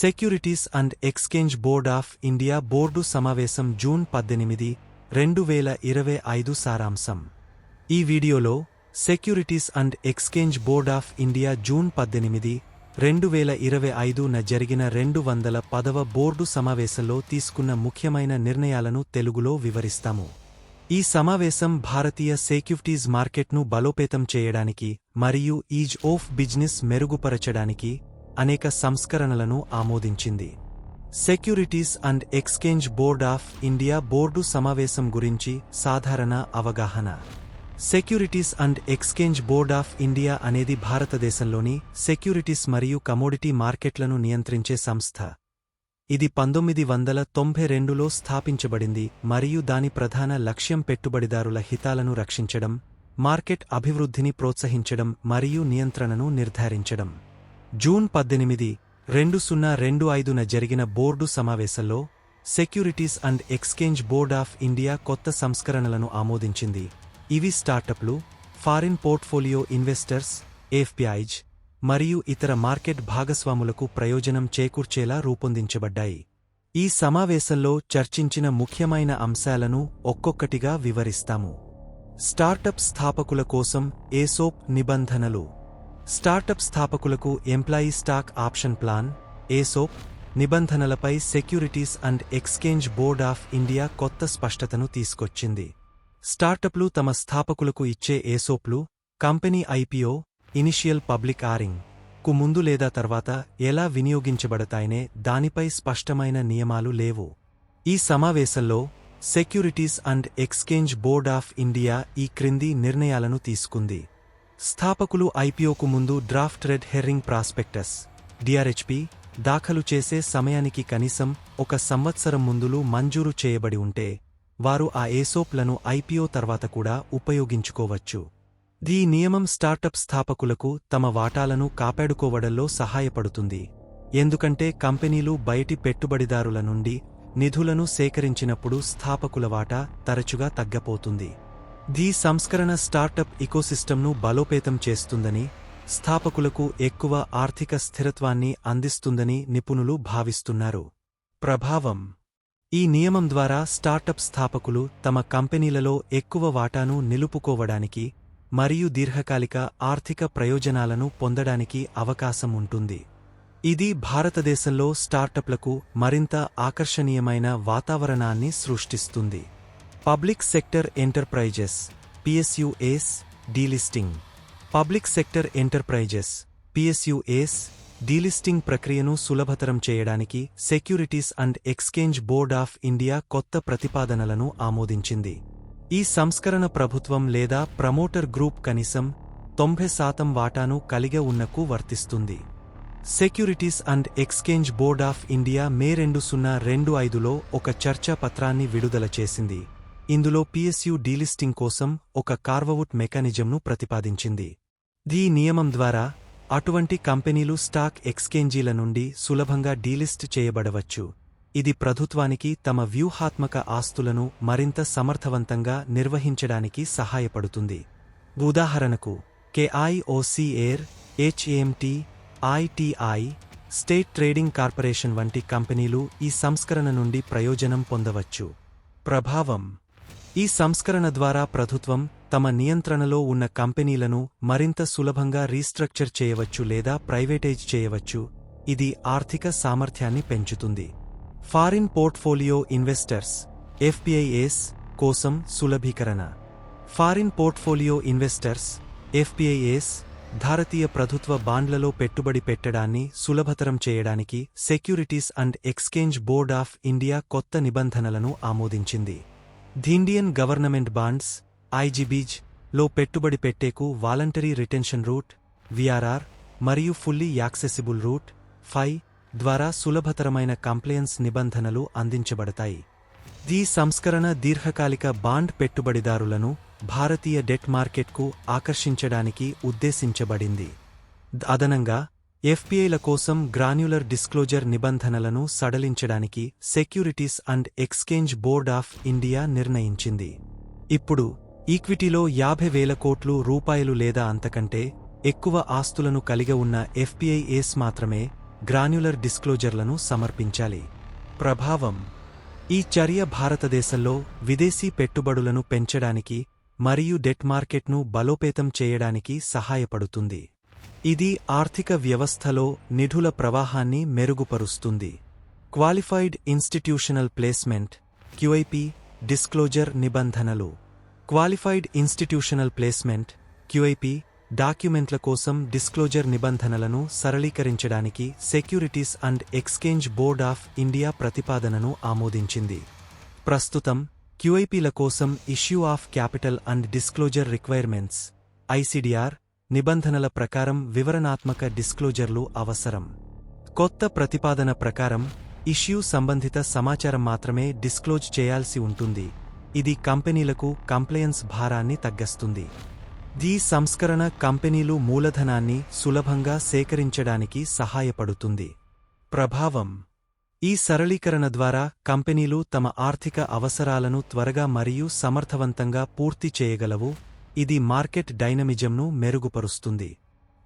Securities and Exchange Board of India board సమావేశం June పద్దెనిమిది రెండు వేల ఇరవై ఐదు సారాంశం. ఈ వీడియోలో Securities and Exchange Board of India June పద్దెనిమిది రెండు వేల ఇరవై ఐదున జరిగిన రెండు వందల పదవ బోర్డు సమావేశంలో తీసుకున్న ముఖ్యమైన నిర్ణయాలను తెలుగులో వివరిస్తాము. ఈ సమావేశం భారతీయ సెక్యూరిటీస్ మార్కెట్ను బలోపేతం చేయడానికి మరియు ఈజ్ ఆఫ్ బిజినెస్ మెరుగుపరచడానికి అనేక సంస్కరణలను ఆమోదించింది. Securities and Exchange Board of India board సమావేశం గురించి సాధారణ అవగాహన. Securities and Exchange Board of India అనేది భారతదేశంలోని సెక్యూరిటీస్ మరియు కమోడిటీ మార్కెట్లను నియంత్రించే సంస్థ. ఇది పంతొమ్మిది వందల తొంభై రెండులో స్థాపించబడింది మరియు దాని ప్రధాన లక్ష్యం పెట్టుబడిదారుల హితాలను రక్షించడం మార్కెట్ అభివృద్ధిని ప్రోత్సహించడం మరియు నియంత్రణను నిర్ధారించడం. జూన్ పద్దెనిమిది రెండు సున్నా రెండు ఐదున జరిగిన బోర్డు సమావేశంలో Securities and Exchange Board of India కొత్త సంస్కరణలను ఆమోదించింది. ఇవి స్టార్టప్లు ఫారిన్ పోర్ట్ఫోలియో ఇన్వెస్టర్స్ ఎఫ్పిఐజ్ మరియు ఇతర మార్కెట్ భాగస్వాములకు ప్రయోజనం చేకూర్చేలా రూపొందించబడ్డాయి. ఈ సమావేశంలో చర్చించిన ముఖ్యమైన అంశాలను ఒక్కొక్కటిగా వివరిస్తాము. స్టార్టప్ స్థాపకుల కోసం ఏసోప్ నిబంధనలు. Startup స్థాపకులకు employee stock option plan ESOP నిబంధనలపై Securities and Exchange Board of India కొత్త స్పష్టతను తీసుకొచ్చింది. స్టార్టప్లు తమ స్థాపకులకు ఇచ్చే ఏసోప్లు కంపెనీ ఐపీఓ ఇనిషియల్ పబ్లిక్ ఆరింగ్కు ముందు లేదా తర్వాత ఎలా వినియోగించబడతాయనే దానిపై స్పష్టమైన నియమాలు లేవు. ఈ సమావేశంలో securities and exchange board of India ఈ క్రింది నిర్ణయాలను తీసుకుంది. స్థాపకులు ఐపీఓకు ముందు draft red herring prospectus DRHP దాఖలు చేసే సమయానికి కనీసం ఒక సంవత్సరం ముందులు మంజూరు చేయబడి ఉంటే వారు ఆ ఏసోప్లను ఐపీఓ తర్వాత కూడా ఉపయోగించుకోవచ్చు. ఈ నియమం స్టార్టప్ స్థాపకులకు తమ వాటాలను కాపాడుకోవడంలో సహాయపడుతుంది. ఎందుకంటే కంపెనీలు బయటి పెట్టుబడిదారుల నుండి నిధులను సేకరించినప్పుడు స్థాపకుల వాటా తరచుగా తగ్గపోతుంది. ది సంస్కరణ స్టార్టప్ ఇకోసిస్టమ్ను బలోపేతం చేస్తుందని స్థాపకులకు ఎక్కువ ఆర్థిక స్థిరత్వాన్ని అందిస్తుందని నిపుణులు భావిస్తున్నారు. ప్రభావం. ఈ నియమం ద్వారా స్టార్టప్ స్థాపకులు తమ కంపెనీలలో ఎక్కువ వాటాను నిలుపుకోవడానికి మరియు దీర్ఘకాలిక ఆర్థిక ప్రయోజనాలను పొందడానికి అవకాశం ఉంటుంది. ఇది భారతదేశంలో స్టార్టప్లకు మరింత ఆకర్షణీయమైన వాతావరణాన్ని సృష్టిస్తుంది. Public sector enterprises PSUs delisting public sector enterprises PSUs delisting ప్రక్రియను సులభతరం చేయడానికి Securities and Exchange Board of India కొత్త ప్రతిపాదనలను ఆమోదించింది. ఈ సంస్కరణ ప్రభుత్వం లేదా ప్రమోటర్ గ్రూప్ కనీసం తొంభై శాతం వాటాను కలిగి ఉన్నకు వర్తిస్తుంది. Securities and Exchange Board of India May రెండు సున్నా రెండు ఐదులో ఒక చర్చా పత్రాన్ని విడుదల చేసింది. ఇందులో పిఎస్యు డీలిస్టింగ్ కోసం ఒక కార్వవుట్ మెకానిజంను ప్రతిపాదించింది. దీ నియమం ద్వారా అటువంటి కంపెనీలు స్టాక్ ఎక్స్చేంజీల నుండి సులభంగా డీలిస్ట్ చేయబడవచ్చు. ఇది ప్రభుత్వానికి తమ వ్యూహాత్మక ఆస్తులను మరింత సమర్థవంతంగా నిర్వహించడానికి సహాయపడుతుంది. ఉదాహరణకు KIOC air HAMT ITI State Trading Corporation వంటి కంపెనీలు ఈ సంస్కరణ నుండి ప్రయోజనం పొందవచ్చు. ప్రభావం ఈ సంస్కరణ ద్వారా ప్రభుత్వం తమ నియంత్రణలో ఉన్న కంపెనీలను మరింత సులభంగా రీస్ట్రక్చర్ చేయవచ్చు లేదా ప్రైవేటైజ్ చేయవచ్చు. ఇది ఆర్థిక సామర్థ్యాన్ని పెంచుతుంది. ఫారిన్ పోర్ట్ఫోలియో ఇన్వెస్టర్స్ ఎఫ్పిఐఎస్ కోసం సులభీకరణ. ఫారిన్ పోర్ట్ఫోలియో ఇన్వెస్టర్స్ ఎఫ్పిఐఎస్ భారతీయ ప్రభుత్వ బాండ్లలో పెట్టుబడి పెట్టడాన్ని సులభతరం చేయడానికి Securities and Exchange Board of India కొత్త నిబంధనలను ఆమోదించింది. ధిండియన్ గవర్నమెంట్ బాండ్స్ ఐజీబీజ్లో పెట్టుబడి పెట్టేకు వాలంటరీ రిటెన్షన్ రూట్ విఆర్ఆర్ మరియు ఫుల్లీ యాక్సెసిబుల్ రూట్ ఫై ద్వారా సులభతరమైన కంప్లయన్స్ నిబంధనలు అందించబడతాయి. ఈ సంస్కరణ దీర్ఘకాలిక బాండ్ పెట్టుబడిదారులను భారతీయ డెట్ మార్కెట్కు ఆకర్షించడానికి ఉద్దేశించబడింది. అదనంగా ఎఫ్పిఐల కోసం గ్రాన్యులర్ డిస్క్లోజర్ నిబంధనలను సడలించడానికి Securities and Exchange Board of India నిర్ణయించింది. ఇప్పుడు ఈక్విటీలో యాభై వేల కోట్లు రూపాయలు లేదా అంతకంటే ఎక్కువ ఆస్తులను కలిగి ఉన్న ఎఫ్పిఐఏస్ మాత్రమే గ్రాన్యులర్ డిస్క్లోజర్లను సమర్పించాలి. ప్రభావం ఈ చర్య భారతదేశంలో విదేశీ పెట్టుబడులను పెంచడానికి మరియు డెట్ మార్కెట్ను బలోపేతం చేయడానికి సహాయపడుతుంది. ఇది ఆర్థిక వ్యవస్థలో నిధుల ప్రవాహాన్ని మెరుగుపరుస్తుంది. Qualified institutional placement QIP disclosure నిబంధనలు. క్వాలిఫైడ్ ఇన్స్టిట్యూషనల్ ప్లేస్మెంట్ క్యూఐపి డాక్యుమెంట్ల కోసం డిస్క్లోజర్ నిబంధనలను సరళీకరించడానికి Securities and Exchange Board of India ప్రతిపాదనను ఆమోదించింది. ప్రస్తుతం క్యూఐపీల కోసం issue of capital and disclosure requirements ICDR నిబంధనల ప్రకారం వివరణాత్మక డిస్క్లోజర్లు అవసరం. కొత్త ప్రతిపాదన ప్రకారం ఇష్యూ సంబంధిత సమాచారం మాత్రమే డిస్క్లోజ్ చేయాల్సి ఉంటుంది. ఇది కంపెనీలకు కంప్లయన్స్ భారాన్ని తగ్గిస్తుంది. దీ సంస్కరణ కంపెనీలు మూలధనాన్ని సులభంగా సేకరించడానికి సహాయపడుతుంది. ప్రభావం. ఈ సరళీకరణ ద్వారా కంపెనీలు తమ ఆర్థిక అవసరాలను త్వరగా మరియు సమర్థవంతంగా పూర్తి చేయగలవు ఇది మార్కెట్ డైనమిజంను మెరుగుపరుస్తుంది.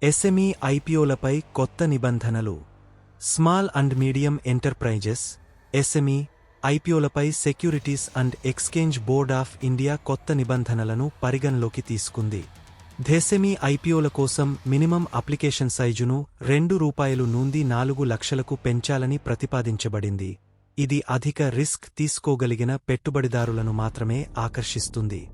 ఎస్ఎంఈ ఐపీఓలపై కొత్త నిబంధనలు. Small and medium enterprises. SME ఐపీఓలపై Securities and Exchange Board of India కొత్త నిబంధనలను పరిగణలోకి తీసుకుంది. దేశమీ ఐపీఓల కోసం మినిమం అప్లికేషన్ సైజును రెండు రూపాయలు నుండి నాలుగు లక్షలకు పెంచాలని ప్రతిపాదించబడింది. ఇది అధిక రిస్క్ తీసుకోగలిగిన పెట్టుబడిదారులను మాత్రమే ఆకర్షిస్తుంది.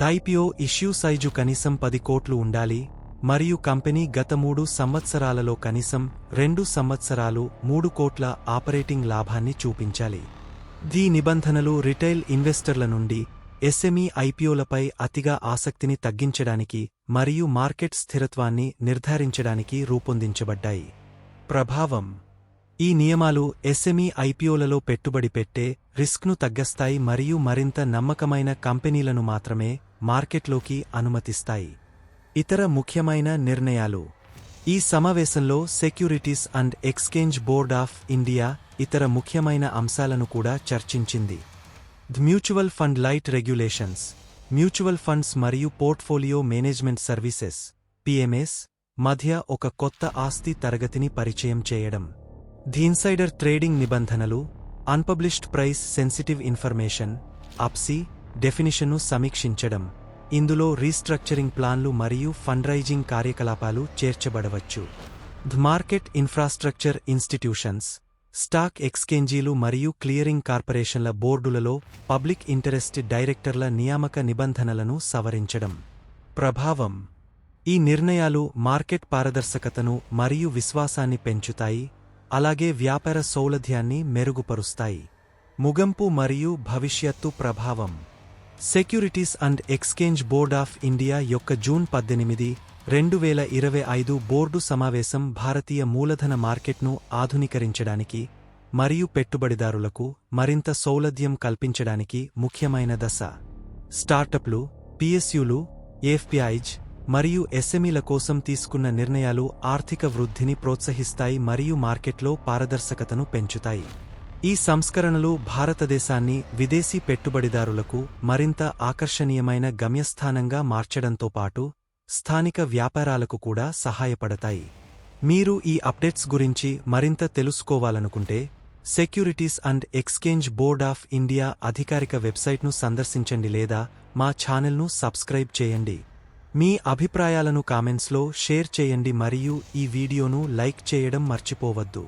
దైపీఓ ఇష్యూ సైజు కనీసం పది కోట్లు ఉండాలి మరియు కంపెనీ గత మూడు సంవత్సరాలలో కనీసం రెండు సంవత్సరాలు మూడు కోట్ల ఆపరేటింగ్ లాభాన్ని చూపించాలి. దీ నిబంధనలు రిటైల్ ఇన్వెస్టర్ల నుండి ఎస్ఎంఈ ఐపీఓలపై అతిగా ఆసక్తిని తగ్గించడానికి మరియు మార్కెట్ స్థిరత్వాన్ని నిర్ధారించడానికి రూపొందించబడ్డాయి. ప్రభావం ఈ నియమాలు ఎస్ఎంఈ ఐపీఓలలో పెట్టుబడి పెట్టే రిస్క్ను తగ్గస్తాయి మరియు మరింత నమ్మకమైన కంపెనీలను మాత్రమే మార్కెట్లోకి అనుమతిస్తాయి. ఇతర ముఖ్యమైన నిర్ణయాలు. ఈ సమావేశంలో securities and exchange board of India ఇతర ముఖ్యమైన అంశాలను కూడా చర్చించింది. Mutual fund light regulations mutual funds మరియు పోర్ట్ఫోలియో మేనేజ్మెంట్ సర్వీసెస్ పిఎంఎస్ మధ్య ఒక కొత్త ఆస్తి తరగతిని పరిచయం చేయడం. ది ఇన్సైడర్ ట్రేడింగ్ నిబంధనలు unpublished price sensitive information UPSI డెఫినిషన్ను సమీక్షించడం ఇందులో రీస్ట్రక్చరింగ్ ప్లాన్లు మరియు ఫండ్రైజింగ్ కార్యకలాపాలు చేర్చబడవచ్చు. The market infrastructure institutions stock ఎక్స్చేంజీలు మరియు క్లియరింగ్ కార్పొరేషన్ల బోర్డులలో పబ్లిక్ ఇంటరెస్ట్ డైరెక్టర్ల నియామక నిబంధనలను సవరించడం. ప్రభావం ఈ నిర్ణయాలు మార్కెట్ పారదర్శకతను మరియు విశ్వాసాన్ని పెంచుతాయి అలాగే వ్యాపార సౌలభ్యాన్ని మెరుగుపరుస్తాయి. ముగంపు మరియు భవిష్యత్తు ప్రభావం. Securities and Exchange Board of India యొక్క జూన్ పద్దెనిమిది రెండు వేల ఇరవై ఐదు బోర్డు సమావేశం భారతీయ మూలధన మార్కెట్ను ఆధునీకరించడానికి మరియు పెట్టుబడిదారులకు మరింత సౌలభ్యం కల్పించడానికి ముఖ్యమైన దశ. స్టార్టప్లు పిఎస్యులు ఎఫ్పిఐజ్ మరియు ఎస్ఎంఈల కోసం తీసుకున్న నిర్ణయాలు ఆర్థిక వృద్ధిని ప్రోత్సహిస్తాయి మరియు మార్కెట్లో పారదర్శకతను పెంచుతాయి. ఈ సంస్కరణలు భారతదేశాన్ని విదేశీ పెట్టుబడిదారులకు మరింత ఆకర్షణీయమైన గమ్యస్థానంగా మార్చడంతో పాటు స్థానిక వ్యాపారాలకు కూడా సహాయపడతాయి. మీరు ఈ అప్డేట్స్ గురించి మరింత తెలుసుకోవాలనుకుంటే Securities and Exchange Board of India అధికారిక వెబ్సైట్ను సందర్శించండి లేదా మా ఛానల్ను సబ్స్క్రైబ్ చేయండి. మీ అభిప్రాయాలను కామెంట్స్లో షేర్ చేయండి మరియు ఈ వీడియోను లైక్ చేయడం మర్చిపోవద్దు.